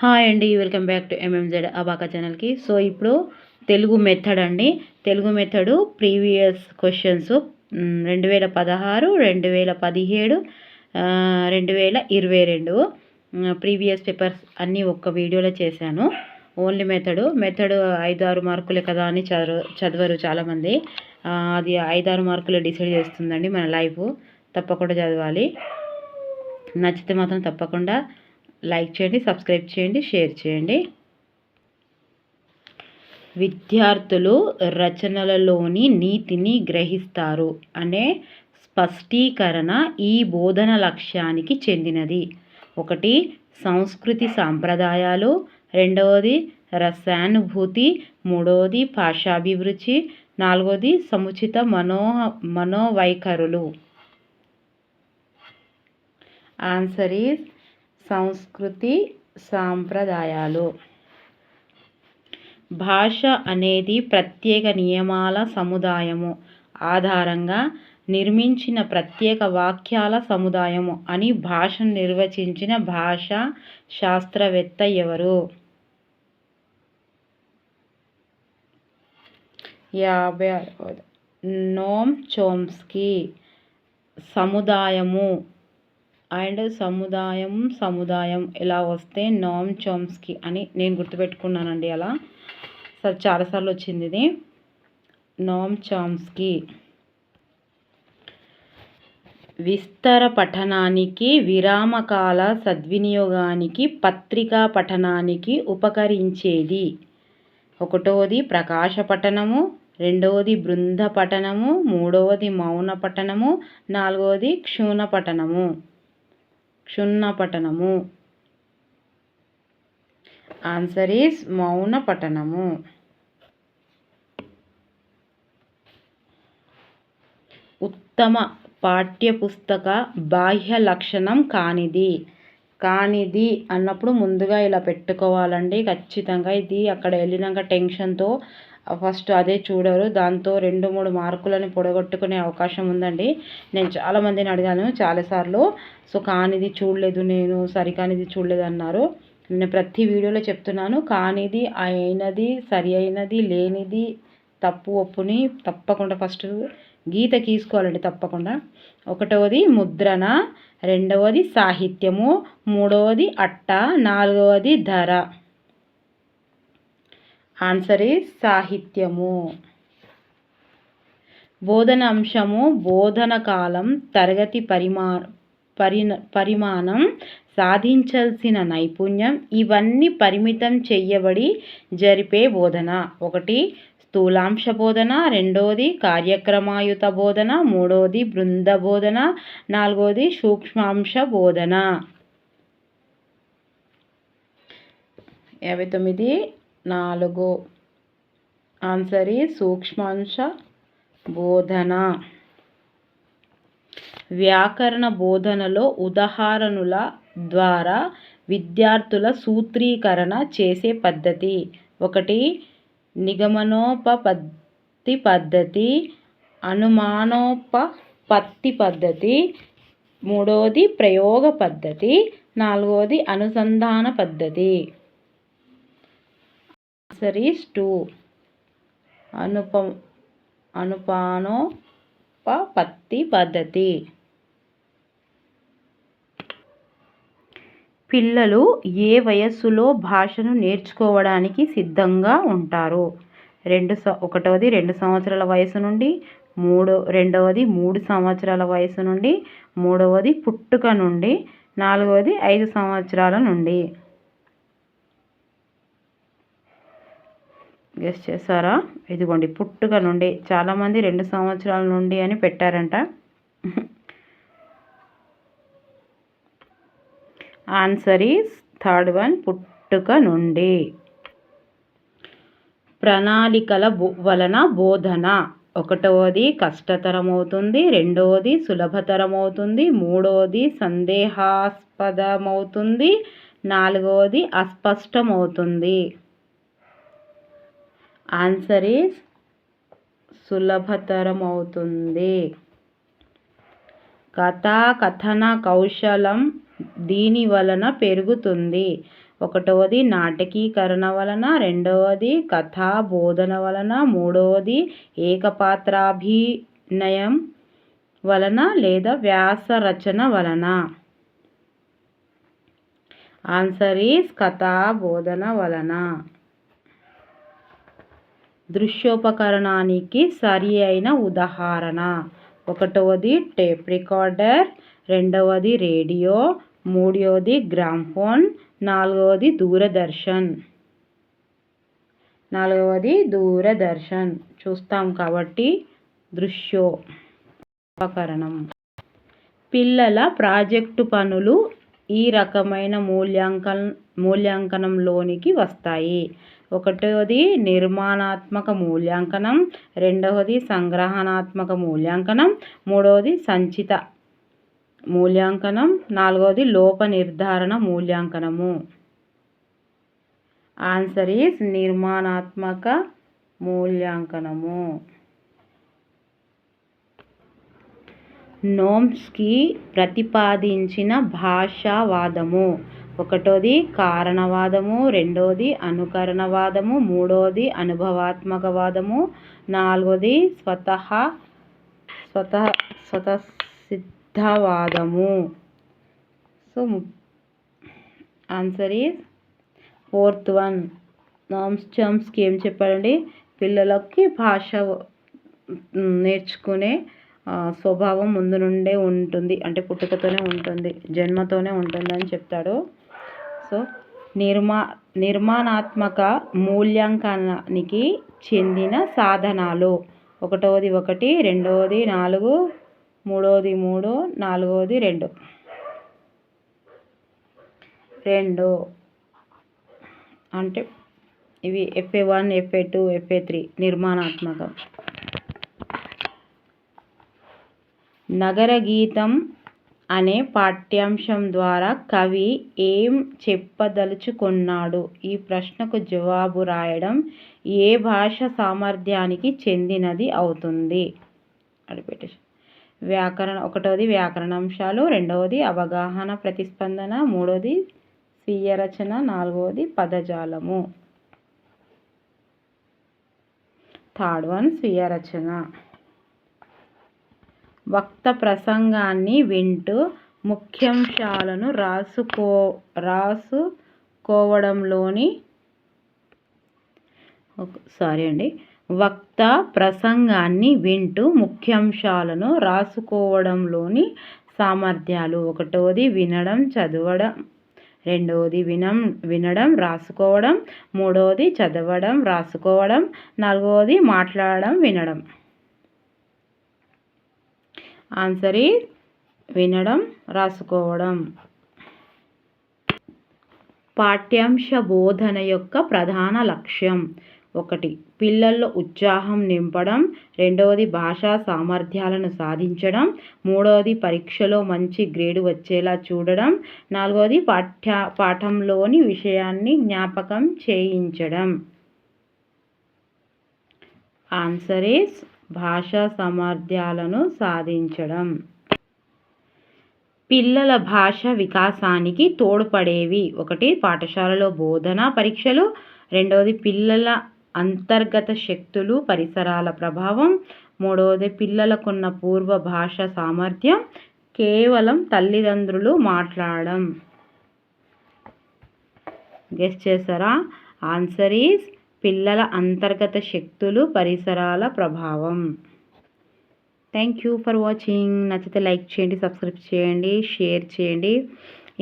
Hi అండి welcome back to MMZ అబాకా ఛానల్కి సో ఇప్పుడు తెలుగు మెథడ్ అండి. తెలుగు మెథడు ప్రీవియస్ క్వశ్చన్స్ రెండు వేల పదహారు రెండు వేల పదిహేడు రెండు వేల ఇరవై రెండు ప్రీవియస్ పేపర్స్ అన్నీ ఒక్క వీడియోలో చేశాను. ఓన్లీ మెథడు మెథడు ఐదు ఆరు మార్కులే కదా అని చదవ చదవరు చాలామంది. అది ఐదు ఆరు మార్కులు డిసైడ్ చేస్తుందండి మన లైఫ్ తప్పకుండా చదవాలి. నచ్చితే మాత్రం తప్పకుండా లైక్ చేయండి సబ్స్క్రైబ్ చేయండి షేర్ చేయండి. విద్యార్థులు రచనలలోని నీతిని గ్రహిస్తారు అనే స్పష్టీకరణ ఈ బోధన లక్ష్యానికి చెందినది. ఒకటి సంస్కృతి సాంప్రదాయాలు. రెండవది రసానుభూతి. మూడవది భాషాభిరుచి నాలుగవది సముచిత మనో మనోవైఖరులు. ఆన్సర్ ఈజ్ సంస్కృతి సాంప్రదాయాలు. భాష అనేది ప్రత్యేక నియమాల సముదాయము. ఆధారంగా నిర్మించిన ప్రత్యేక వాక్యాల సముదాయము అని భాషను నిర్వచించిన భాషా శాస్త్రవేత్త ఎవరు? యాభై నోమ్ చోమ్స్కీ. సముదాయము. అండ్ సముదాయం సముదాయం ఇలా వస్తే నామ్ చోమ్స్కి అని నేను గుర్తుపెట్టుకున్నానండి అలా. సార్ చాలాసార్లు వచ్చింది ఇది. నామ్ చామ్స్కి. విస్తర పఠనానికి విరామకాల సద్వినియోగానికి పత్రికా పఠనానికి ఉపకరించేది. ఒకటోది ప్రకాశ పఠనము రెండవది బృంద పఠనము మూడవది మౌన పఠనము నాలుగవది క్షూణ పఠనము. క్షుణ్ణ పఠనము ఆన్సర్ ఈస్ మౌన పఠనము ఉత్తమ పాఠ్యపుస్తక బాహ్య లక్షణం కానిది. కానిది అన్నప్పుడు ముందుగా ఇలా పెట్టుకోవాలండి. ఖచ్చితంగా ఇది అక్కడ వెళ్ళినాక టెన్షన్తో ఫస్ట్ అదే చూడరు. దాంతో రెండు మూడు మార్కులను పొడగొట్టుకునే అవకాశం ఉందండి. నేను చాలామందిని అడిగాను చాలాసార్లు సో కానిది చూడలేదు నేను సరికానిది చూడలేదు అన్నారు. నేను ప్రతి వీడియోలో చెప్తున్నాను కానిది అయినది సరి అయినది లేనిది తప్పు ఒప్పుని తప్పకుండా ఫస్ట్ గీత గీసుకోవాలండి తప్పకుండా. ఒకటవది ముద్రణ రెండవది సాహిత్యము మూడవది అట్ట నాలుగవది ధర. ఆన్సర్ ఈజ్ సాహిత్యము. బోధన అంశము బోధన కాలం తరగతి పరిమా పరి పరిమాణం సాధించాల్సిన నైపుణ్యం ఇవన్నీ పరిమితం చెయ్యబడి జరిపే బోధన. ఒకటి స్థూలాంశ బోధన. రెండవది కార్యక్రమాయుత బోధన. మూడవది బృంద బోధన. నాలుగోది సూక్ష్మాంశ బోధన. యాభై తొమ్మిది నాలుగు. ఆన్సర్ ఈ సూక్ష్మాంశ బోధన. వ్యాకరణ బోధనలో ఉదాహరణల ద్వారా విద్యార్థుల సూత్రీకరణ చేసే పద్ధతి. ఒకటి నిగమనోపపత్తి పద్ధతి అనుమానోపపత్తి పద్ధతి. మూడవది ప్రయోగ పద్ధతి. నాలుగవది అనుసంధాన పద్ధతి. Answer two. అనుప అనుపానోపత్తి పద్ధతి. పిల్లలు ఏ వయస్సులో భాషను నేర్చుకోవడానికి సిద్ధంగా ఉంటారు? రెండు స ఒకటవది రెండు సంవత్సరాల వయసు నుండి మూడో రెండవది మూడు సంవత్సరాల వయసు నుండి మూడవది పుట్టుక నుండి నాలుగవది ఐదు సంవత్సరాల నుండి. గెస్ చేశారా? ఇదిగోండి పుట్టుక నుండి చాలామంది రెండు సంవత్సరాల నుండి అని పెట్టారంట. ఆన్సర్ ఈస్ థర్డ్ వన్ పుట్టుక నుండి. ప్రణాళికల వలన బోధన. ఒకటవది కష్టతరమవుతుంది రెండవది సులభతరమవుతుంది మూడవది సందేహాస్పదమవుతుంది నాలుగవది అస్పష్టమవుతుంది. ఆన్సర్ ఈజ్ సులభతరం అవుతుంది కథా కథన కౌశలం దీని వలన పెరుగుతుంది. ఒకటవది నాటకీకరణ వలన రెండవది కథా బోధన వలన మూడవది ఏకపాత్రాభినయం వలన లేదా వ్యాస రచన వలన. ఆన్సర్ ఈస్ కథా బోధన వలన. దృశ్యోపకరణానికి సరి అయిన ఉదాహరణ. ఒకటవది టేప్ రికార్డర్ రెండవది రేడియో మూడవది గ్రామ్ఫోన్ నాలుగవది దూరదర్శన్. నాలుగవది దూరదర్శన్. చూస్తాం కాబట్టి దృశ్యోపకరణం. పిల్లల ప్రాజెక్టు పనులు ఈ రకమైన మూల్యాంకన మూల్యాంకనంలోనికి వస్తాయి. ఒకటవది నిర్మాణాత్మక మూల్యాంకనం రెండవది సంగ్రహణాత్మక మూల్యాంకనం మూడవది సంచిత మూల్యాంకనం నాలుగవది లోప నిర్ధారణ మూల్యాంకనము. ఆన్సర్ ఈస్ నిర్మాణాత్మక మూల్యాంకనము. నోమ్స్కి ప్రతిపాదించిన భాషావాదము. ఒకటోది కారణవాదము రెండోది అనుకరణవాదము మూడోది అనుభవాత్మకవాదము నాలుగోది స్వతహ స్వత స్వతసిద్ధవాదము so answer is fourth one Noam Chomsky ఏం చెప్పారండి పిల్లలకి భాష నేర్చుకునే స్వభావం ముందు నుండే ఉంటుంది. అంటే పుట్టుకతోనే ఉంటుంది జన్మతోనే ఉంటుంది అని చెప్తాడు. సో నిర్మా నిర్మాణాత్మక మూల్యాంకనానికి చెందిన సాధనాలు. ఒకటవది ఒకటి రెండవది నాలుగు మూడవది మూడు నాలుగవది రెండు. రెండు. అంటే ఇవి FA one FA two FA three నిర్మాణాత్మకం. నగర గీతం అనే పాఠ్యాంశం ద్వారా కవి ఏం చెప్పదలుచుకున్నాడు? ఈ ప్రశ్నకు జవాబు రాయడం ఏ భాష సామర్థ్యానికి చెందినది అవుతుంది? అడిపెట్టేసి వ్యాకరణ ఒకటవది వ్యాకరణాంశాలు రెండవది అవగాహన ప్రతిస్పందన మూడవది స్వీయ రచన నాలుగవది పదజాలము. థర్డ్ వన్ స్వీయ రచన వక్త ప్రసంగాన్ని వింటూ ముఖ్యాంశాలను రాసుకో రాసుకోవడంలోని సారీ అండి. వక్త ప్రసంగాన్ని వింటూ ముఖ్యాంశాలను రాసుకోవడంలోని సామర్థ్యాలు. ఒకటోది వినడం చదవడం. రెండవది వినం వినడం రాసుకోవడం. మూడవది చదవడం రాసుకోవడం. నాలుగవది మాట్లాడడం వినడం. ఆన్సర్ ఈ వినడం రాసుకోవడం. పాఠ్యాంశ బోధన యొక్క ప్రధాన లక్ష్యం ఒకటి పిల్లల్లో ఉత్సాహం నింపడం. రెండవది భాషా సామర్థ్యాలను సాధించడం. మూడవది పరీక్షలో మంచి గ్రేడు వచ్చేలా చూడడం. నాలుగవది పాఠ్య పాఠంలోని విషయాన్ని జ్ఞాపకం చేయించడం. ఆన్సర్ ఈస్ భాషా సామర్థ్యాలను సాధించడం. పిల్లల భాష వికాసానికి తోడ్పడేవి ఒకటి పాఠశాలలో బోధన పరీక్షలు. రెండవది పిల్లల అంతర్గత శక్తులు పరిసరాల ప్రభావం. మూడవది పిల్లలకున్న పూర్వ భాష సామర్థ్యం కేవలం తల్లిదండ్రులు మాట్లాడడం. గెస్ట్ చేశారా? ఆన్సర్ ఈజ్ పిల్లల అంతర్గత శక్తులు పరిసరాల ప్రభావం. థ్యాంక్ యూ ఫర్ వాచింగ్ నచ్చితే లైక్ చేయండి సబ్స్క్రైబ్ చేయండి షేర్ చేయండి.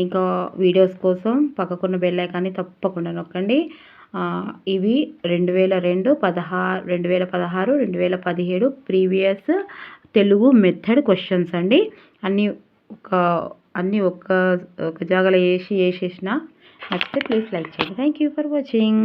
ఇంకా వీడియోస్ కోసం పక్కకున్న బెల్ ఐకాన్ని తప్పకుండా నొక్కండి. ఇవి రెండు వేల రెండు పదహారు రెండు వేల పదహారు రెండు వేల పదిహేడు ప్రీవియస్ తెలుగు మెథడ్ క్వశ్చన్స్ అండి. అన్నీ ఒక అన్నీ ఒక ఒక జాగాలో వేసి వేసేసిన నచ్చితే ప్లీజ్ లైక్ చేయండి. Thank you for watching